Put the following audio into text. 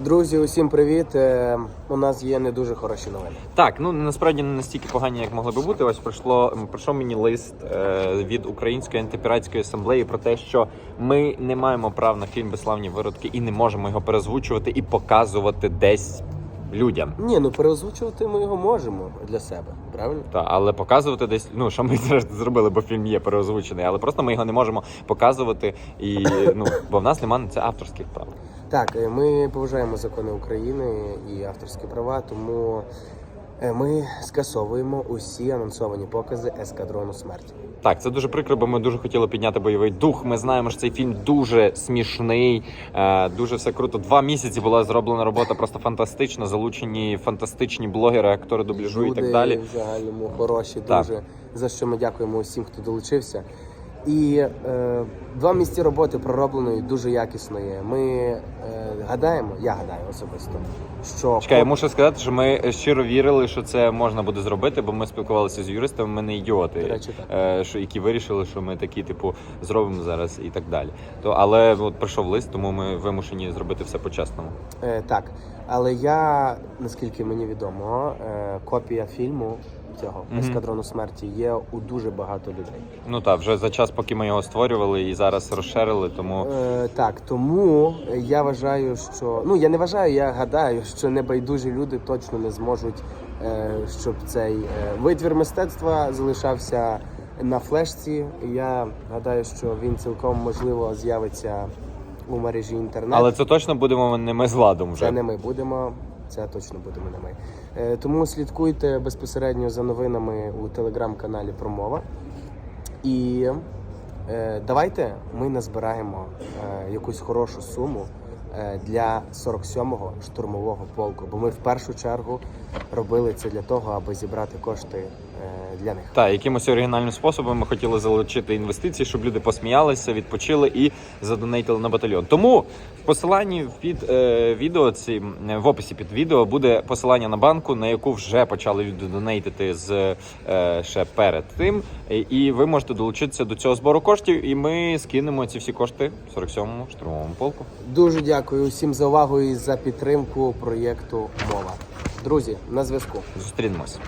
Друзі, усім привіт. Е, У нас є не дуже хороші новини. Так, ну насправді не настільки погані, як могли би бути. Ось прийшло прийшов мені лист е, від Української антипіратської асамблеї про те, що ми не маємо прав на фільм Безславні виродки і не можемо його перезвучувати і показувати десь людям. Ні, ну переозвучувати ми його можемо для себе, правильно? Та, але показувати десь, ну що ми зрештою зробили, бо фільм є переозвучений, але просто ми його не можемо показувати, і ну бо в нас немає на це авторських прав. Так, е, ми поважаємо закони України і авторські права, тому е, ми скасовуємо усі анонсовані покази ескадрону смерті. Так, це дуже прикро, бо ми дуже хотіли підняти бойовий дух. Ми знаємо, що цей фільм дуже смішний, е, дуже все круто. Два місяці була зроблена робота, просто фантастична. Залучені фантастичні блогери, актори дубляжу і так далі. в загальному хороші, Так. дуже за що ми дякуємо усім, хто долучився. І е, два місяці роботи пророблено і дуже якісної. Ми е, гадаємо, я гадаю особисто, що Чекай, я мушу сказати, що ми щиро вірили, що це можна буде зробити, бо ми спілкувалися з юристами. Ми не ідіоти, До речі, так. е, що які вирішили, що ми такі, типу, зробимо зараз і так далі. То але от прийшов лист, тому ми вимушені зробити все по-чесному. Е, так, але я, наскільки мені відомо, е, копія фільму цього ескадрону смерті є у дуже багато людей. Ну так, вже за час, поки ми його створювали і зараз розширили, тому Е, так, тому я вважаю, що ну я не вважаю, я гадаю, що небайдужі люди точно не зможуть, е, щоб цей е, витвір мистецтва залишався на флешці. Я гадаю, що він цілком можливо з'явиться у мережі інтернет. але це точно будемо не ми з ладом вже. Це не ми будемо, це точно будемо не ми. Е, Тому слідкуйте безпосередньо за новинами у телеграм-каналі Промова. І е, давайте ми назбираємо е, якусь хорошу суму для 47-го штурмового полку. Бо ми в першу чергу робили це для того, аби зібрати кошти е, для них. Так, якимось оригінальним способом ми хотіли залучити інвестиції, щоб люди посміялися, відпочили і задонейтили на батальйон. Тому в посиланні під е, відео ці е, в описі під відео буде посилання на банку, на яку вже почали люди донейтити з е, ще перед тим. І- І ви можете долучитися до цього збору коштів, і ми скинемо ці всі кошти 47-му штурмовому полку. Дуже дякую всім за увагу і за підтримку проєкту Мова. Друзі, на зв'язку. Зустрінемось.